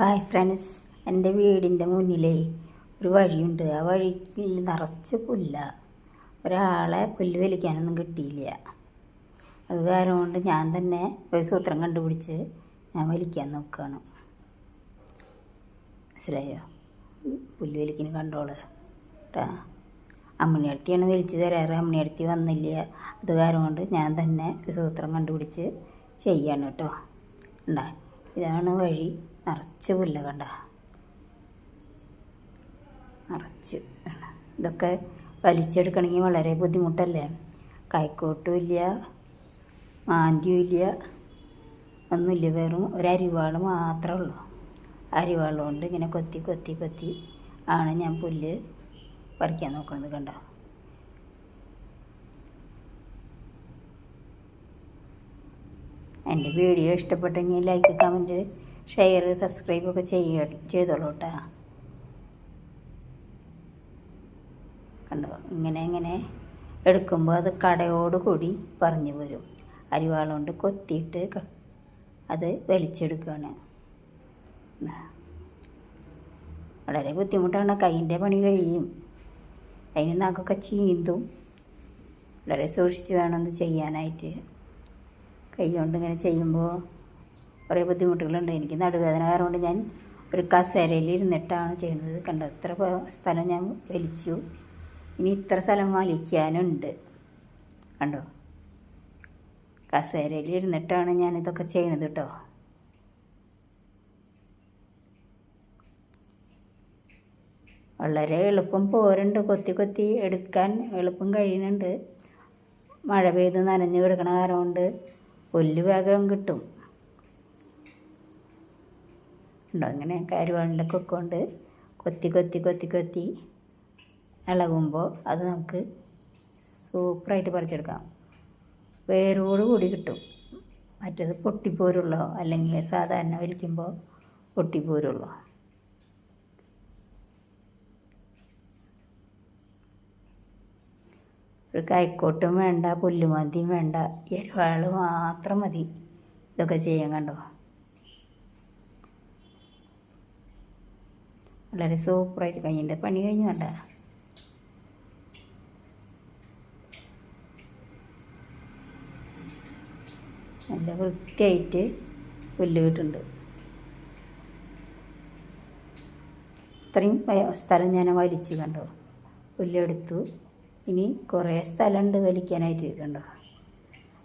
Hi friends എന്റെ വീടിന്റെ മുന്നിലേ ഒരു വഴിയുണ്ട്. ആ വഴിക്ക് നിറച്ച് പുല്ല. ഒരാളെ പുല്ല് വലിക്കാനൊന്നും കിട്ടിയില്ല. അത് കാരണം കൊണ്ട് ഞാൻ തന്നെ ഒരു സൂത്രം കണ്ടുപിടിച്ച് ഞാൻ വലിക്കാൻ നോക്കുകയാണ് മനസ്സിലായോ? പുല്ല് വലിക്കുന്ന കണ്ടോൾ. കേട്ടാ അമ്മണിയടുത്തിയാണ് വലിച്ചു തരാറ്. അമ്മണിയടുത്തി വന്നില്ല. അത് കാരണം കൊണ്ട് ഞാൻ തന്നെ ഒരു സൂത്രം കണ്ടുപിടിച്ച് ചെയ്യാണ് കേട്ടോ ഉണ്ടാ ഇതാണ് വഴി. നിറച്ച് പുല്ല് കണ്ട? നിറച്ച്. ഇതൊക്കെ വലിച്ചെടുക്കണമെങ്കിൽ വളരെ ബുദ്ധിമുട്ടല്ലേ? കൈക്കോട്ടും ഇല്ല മാന്തിയും ഇല്ല. ഒന്നുമില്ല വെറും ഒരു അരിവാൾ മാത്രമേ ഉള്ളൂ. അരിവാൾ കൊണ്ട് ഇങ്ങനെ കൊത്തി കൊത്തി കൊത്തി ആണ് ഞാൻ പുല്ല് പറിക്കാൻ നോക്കുന്നത് കണ്ടോ? എന്റെ വീഡിയോ ഇഷ്ടപ്പെട്ടെങ്കിൽ ലൈക്ക് കമന്റ് ഷെയർ സബ്സ്ക്രൈബ് ഒക്കെ ചെയ്യ ചെയ്തോളൂ കേട്ടോ കണ്ടോ? ഇങ്ങനെ ഇങ്ങനെ എടുക്കുമ്പോൾ അത് കടയോട് കൂടി പറഞ്ഞു വരും. അരിവാളുകൊണ്ട് കൊത്തിയിട്ട് അത് വലിച്ചെടുക്കുകയാണ്. വളരെ ബുദ്ധിമുട്ടാണ്. കൈയിന്റെ പണി കഴിയും. അതിന് നാക്കൊക്കെ ചീന്തും. വളരെ സൂക്ഷിച്ച് വേണം ഇത് ചെയ്യാനായിട്ട്. കൈ കൊണ്ട് ഇങ്ങനെ ചെയ്യുമ്പോൾ കുറേ ബുദ്ധിമുട്ടുകളുണ്ട്. എനിക്ക് നടുവേദന കാരണം ഞാൻ ഒരു കസേരയിൽ ഇരുന്നിട്ടാണ് ചെയ്യുന്നത്. കണ്ടോ? ഇത്ര സ്ഥലം ഞാൻ വലിച്ചു. ഇനി ഇത്ര സ്ഥലം വലിക്കാനുണ്ട്. കണ്ടോ? കസേരയിൽ ഇരുന്നിട്ടാണ് ഞാൻ ഇതൊക്കെ ചെയ്യണത് കേട്ടോ. വളരെ എളുപ്പം പോരുണ്ട്. കൊത്തി കൊത്തി എടുക്കാൻ എളുപ്പം കഴിയുന്നുണ്ട്. മഴ പെയ്ത് നനഞ്ഞു കിടക്കണ കാരണം കൊണ്ട് പുല്ല് വേഗം കിട്ടും. ഉണ്ടോ? അങ്ങനെ കരുവാളിലൊക്കെ കൊണ്ട് കൊത്തി കൊത്തി കൊത്തി കൊത്തി ഇളകുമ്പോൾ അത് നമുക്ക് സൂപ്പറായിട്ട് പറിച്ചെടുക്കാം. വേരോട് കൂടി കിട്ടും. മറ്റേത് പൊട്ടിപ്പോരുള്ളോ? അല്ലെങ്കിൽ സാധാരണ വലിക്കുമ്പോൾ പൊട്ടിപ്പോരുള്ളൂ? ഒരു കൈക്കോട്ടും വേണ്ട പുല്ലുമന്തിയും വേണ്ട എരുവാൾ മാത്രം മതി. ഇതൊക്കെ ചെയ്യാൻ കണ്ടോ? വളരെ സൂപ്പറായിട്ട് കഴിഞ്ഞിന്റെ പണി കഴിഞ്ഞു കണ്ട. നല്ല വൃത്തിയായിട്ട് പുല്ല് കിട്ടുന്നുണ്ട്. ഇത്രയും സ്ഥലം ഞാൻ വലിച്ചു കണ്ടോ? പുല്ലെടുത്തു. ഇനി കുറേ സ്ഥലമുണ്ട് വലിക്കാനായിട്ട് കണ്ടോ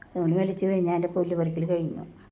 അതുകൊണ്ട് വലിച്ചു കഴിഞ്ഞാൽ എന്റെ പുല്ല് പറിക്കൽ കഴിഞ്ഞു.